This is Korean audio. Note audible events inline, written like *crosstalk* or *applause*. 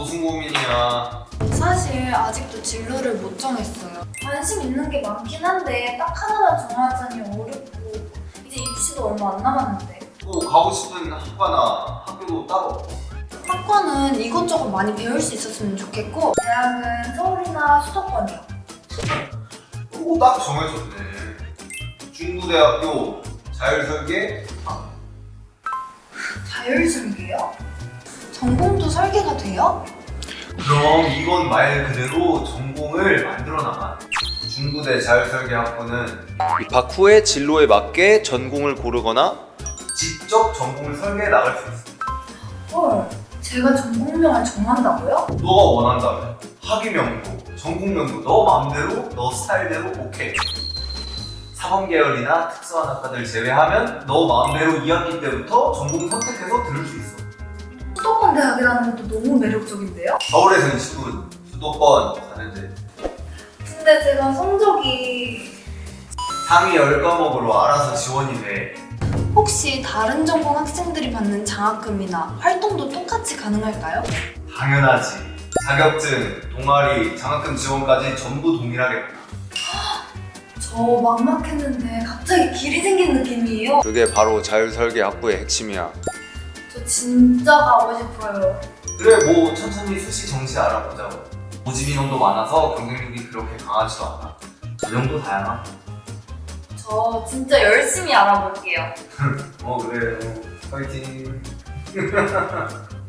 무슨 고민이야? 사실 아직도 진로를 못 정했어요. 관심 있는 게 많긴 한데 딱 하나만 정하자니 어렵고 이제 입시도 얼마 안 남았는데 뭐 가고 싶은 학과나 학교도 따로 없고 학과는 이것저것 많이 배울 수 있었으면 좋겠고 대학은 서울이나 수도권이요. 그거 딱 정해졌네. 중부대학교 자율설계 자율설계요? 전공도 설계가 돼요? 그럼 이건 말 그대로 전공을 만들어 나가. 중부대 자율설계 학부는 입학 후에 진로에 맞게 전공을 고르거나 직접 전공을 설계해 나갈 수 있어. 헐, 제가 전공명을 정한다고요? 너가 원한다면 학위명도, 전공명도 너 마음대로, 너 스타일대로 오케이. 사범 계열이나 특수한 학과들 제외하면 너 마음대로 2학기 때부터 전공 선택해서 들을 수 있어. 대학이라는 것도 너무 매력적인데요? 서울에서 20분, 수도권 4년제. 근데 제가 성적이 상위 10과목으로 알아서 지원이 돼. 혹시 다른 전공 학생들이 받는 장학금이나 활동도 똑같이 가능할까요? 당연하지. 자격증, 동아리, 장학금 지원까지 전부 동일하게. 저 막막했는데 갑자기 길이 생긴 느낌이에요. 그게 바로 자율설계 학부의 핵심이야. 저 진짜 가고 싶어요. 그래 뭐 천천히 수시 정시 알아보자고. 모집 인원도 많아서 경쟁력이 그렇게 강하지도 않아. 전형도 다양하. 저 진짜 열심히 알아볼게요. *laughs* 어 그래. 파이팅. *laughs*